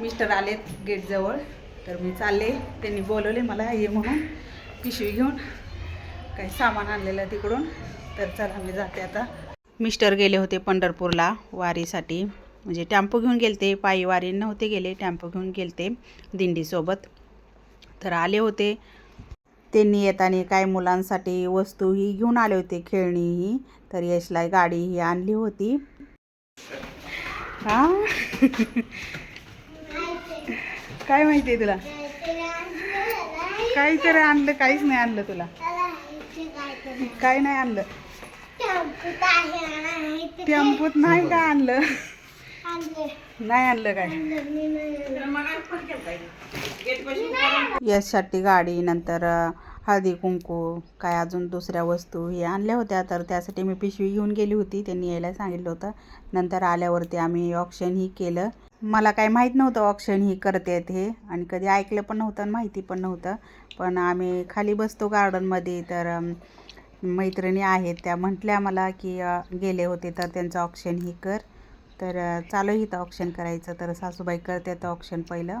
Mister आलेत गेटजवळ. तर मी चालले. त्यांनी बोलवले मला ये म्हणून पिशवी घेऊन. काही सामान आणलेलं तिकडून. तर चला मी जाते आता. मिस्टर गेले होते पंढरपूरला वारीसाठी. म्हणजे टॅम्पो घेऊन गेलते. पायी वारी नव्हते गेले टॅम्पो घेऊन गेलते दिंडीसोबत. तर आले होते. त्यांनी येताना काय मुलांसाठी वस्तूही घेऊन आले होते खेळणीही तर यशला गाडीही आणली होती. हां? काय माहिती आहे तुला? काही तरी आणलं काहीच नाही आणलं तुला. काय नाही आणलं. टेम्पोत नाही काय आणलं? नाही आणलं काय? यासाठी गाडी नंतर हळदी कुंकू काय अजून दुसऱ्या वस्तू हे आणल्या होत्या. तर त्यासाठी मी पिशवी घेऊन गेली होती. त्यांनी यायला सांगितलं होतं. नंतर आल्यावरती आम्ही ऑप्शनही केलं. मला काय माहीत नव्हतं ऑप्शन ही करतात हे. आणि कधी ऐकलं पण नव्हतं आणि माहिती पण नव्हतं. पण आम्ही खाली बसतो गार्डनमध्ये तर मैत्रिणी आहेत. त्या म्हटल्या मला की गेले होते तर त्यांचं ऑप्शन ही कर. तर चालू आहे इथं ऑप्शन करायचं. तर सासूबाई करतात ऑप्शन पहिलं.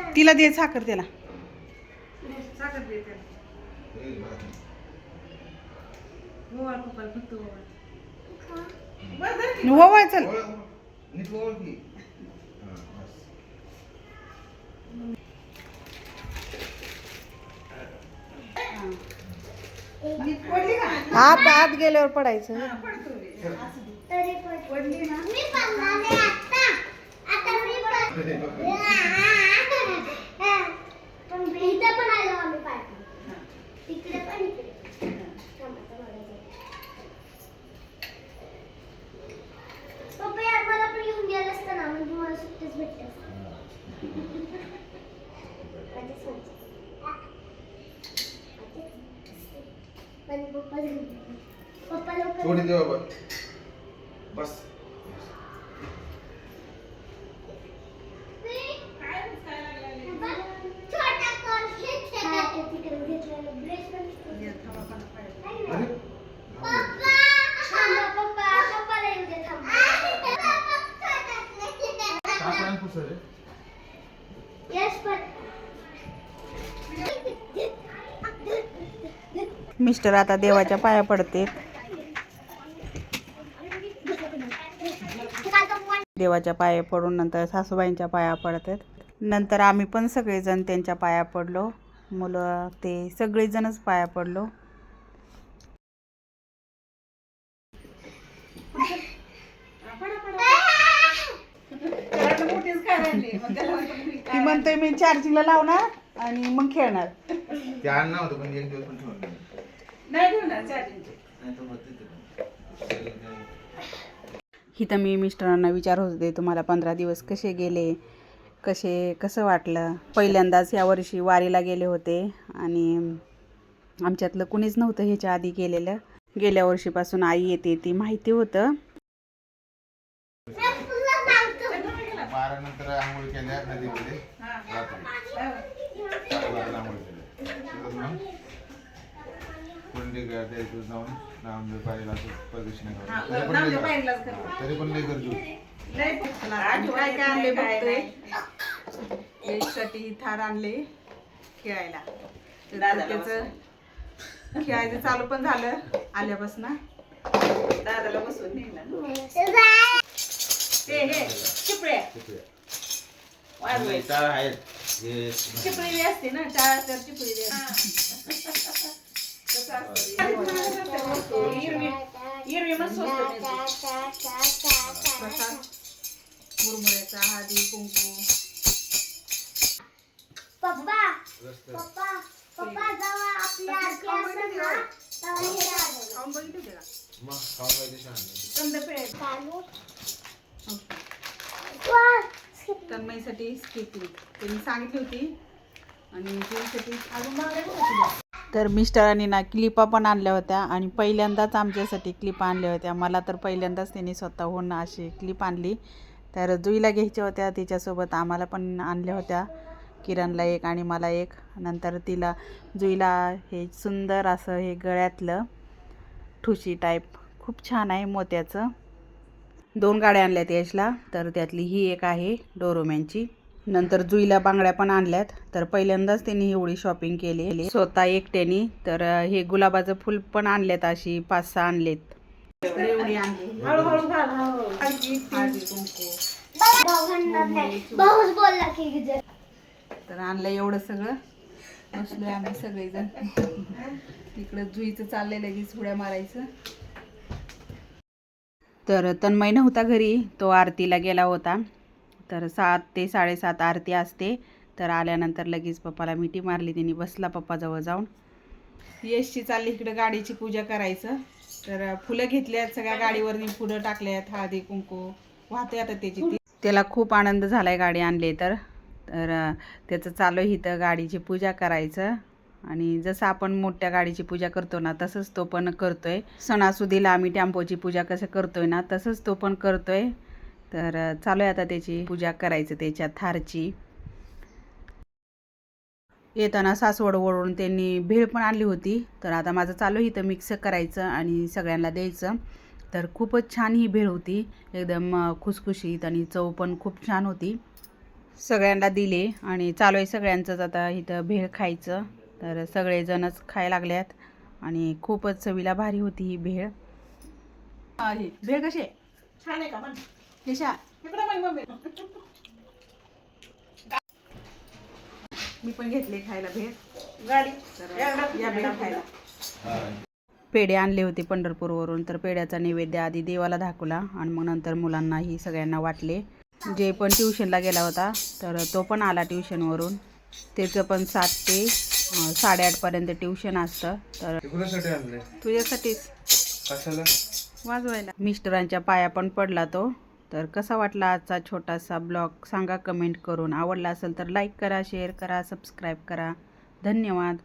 ओवाळ पप्पाला फक्त ओवाळ ओवाळ चल. नीट ओळख की. हा, बस. आत. आत गेल्यावर पडायचं इथं पण आलो आम्ही पार्टी तिकडे पण इकडे पप्पा यार मला पण घेऊन गेलं असतं ना म्हणजे मला सुट्टीच भेटते पप्पा पप्पा थोडी दे बाबा. बस छोटा कॉल घेतला तिकडे घेतलेलं ब्रेसलेट अरे पप्पा थांबा पप्पा पप्पाला येऊ दे थांबा मिस्टर आता देवाच्या पाया पडते. देवाच्या पाया पडून नंतर सासूबाईंच्या पाया पडतात. नंतर आम्ही पण सगळेजण त्यांच्या पाया पडलो. मुलं ते सगळेजणच पाया पडलो. म्हणतोय मी चार्जिंगला लावणार आणि मग खेळणार. ते आणणं होतं पण एक दिवस पण ठेवलं नाही. नाही ठेवणार चार्जिंग नाही तर होते ते पण. इथं मी मिस्टरांना विचारत होते तुम्हाला पंधरा दिवस कसे गेले? कसे कसं वाटलं? पहिल्यांदाच यावर्षी वारीला गेले होते आणि आमच्यातलं कुणीच नव्हतं ह्याच्या आधी गेलेलं गेल्या वर्षीपासून आई येते ती माहिती होतं. बारा नंतर आंघोळ केल्या नदीमध्ये. रात्री. आंघोळ केल्या कोंडी जाऊन नामदेव पाहिला प्रदक्षिणा करून. तरी पण लय होती काय काय आणले बघतोय यासाठी थार आणले खेळायला. त्याचं खेळायचं चालू पण झालं आल्यापासून. दादाला बसवून नेलं ते हे चिपळ्या आणि टाळ आहेत. हे चिपळी असते ना टाळा तर चिपळी कसं असतं. हिरवी हिरवी मस्त स्वस्त मिळते. प्रसाद मुरमुऱ्याचा हळदी कुंकू. पप्पा रस्ते पप्पा मग खाऊ पाहिजे छान कंद चालू. तन्मयीसाठी स्किपिंग त्यांनी सांगितली होती. आणि अजून मागल्या. तर मिस्टरांनी ना क्लिपा पण आणल्या होत्या आणि पहिल्यांदाच आमच्यासाठी क्लिप आणल्या होत्या. मला तर पहिल्यांदाच त्यांनी स्वतःहून अशी क्लिप आणली. तर जुईला घ्यायच्या होत्या. तिच्यासोबत आम्हाला पण आणल्या होत्या. किरणला एक आणि मला एक. नंतर तिला जुईला हे सुंदर असं हे गळ्यातलं ठुशी टाईप खूप छान आहे मोत्याचं. दोन गाड्या आणल्यात यशला तर त्यातली ही एक आहे डोरोमॅनची. नंतर जुईला बांगड्या पण आणल्यात तर पहिल्यांदाच त्यांनी एवढी शॉपिंग केली. स्वतः एकट्याने तर हे गुलाबाचं फुल पण आणलेत अशी पाच सहा आणलेत. की जर तर आणलं एवढं सगळं. बसलोय आम्ही सगळेजण. तिकडं जुईचं चाललंय लगेच उड्या मारायचं. तर तन्मय नव्हता घरी. तो आरतीला गेला होता. तर सात ते साडेसात आरती असते. तर आल्यानंतर लगेच पप्पाला मिठी मारली. त्यांनी बसला पप्पाजवळ जाऊन. यशची चालली इकडं गाडीची पूजा करायचं. तर फुलं घेतल्यात सगळ्या गाडीवरनी. फुलं टाकल्यात हळदी कुंकू वाहते आता त्याची ती. त्याला खूप आनंद झालाय गाडी आणली तर. तर त्याचं चालू आहे इथं गाडीची पूजा करायचं. आणि जसं आपण मोठ्या गाडीची पूजा करतो ना तसंच तो पण करतो आहे सणासुदीला आम्ही टेम्पोची पूजा कसं करतो आहे ना तसंच तो पण करतो आहे तर चालू आहे आता त्याची पूजा करायचं त्याच्या थारची. येताना सासवड ओढून त्यांनी भेळ पण आणली होती. तर आता माझं चालू आहे इथं मिक्स करायचं आणि सगळ्यांना द्यायचं. तर खूपच छान ही भेळ होती. एकदम खुसखुशीत आणि चव पण खूप छान होती. सगळ्यांना दिले आणि चालू आहे सगळ्यांचंच आता इथं भेळ खायचं. तर सगळेजणच खायला लागल्यात आणि खूपच चवीला भारी होती ही भेळ. आहे भेळ कशी आहे? छान आहे का पण? केशा. मी पण घेतले खायला भेळ. गाडी. या भेळ खायला. पेढे आणले होते पंढरपूरवरून तर पेढ्याचा नैवेद्य आधी देवाला दाखवला आणि मग नंतर मुलांनाही सगळ्यांना वाटले. जे पण ट्युशनला गेला होता तर तो पण आला ट्युशनवरून त्याचं पण सात ते साडेआठपर्यंत ट्युशन असतं. तर तुझ्यासाठीच. वाजवायला. मिस्टरांच्या पाया पण पडला तो. तर कसा वाटला आजचा छोटासा ब्लॉग? सांगा कमेंट करून. आवडला असेल तर लाईक करा शेअर करा सबस्क्राईब करा. धन्यवाद.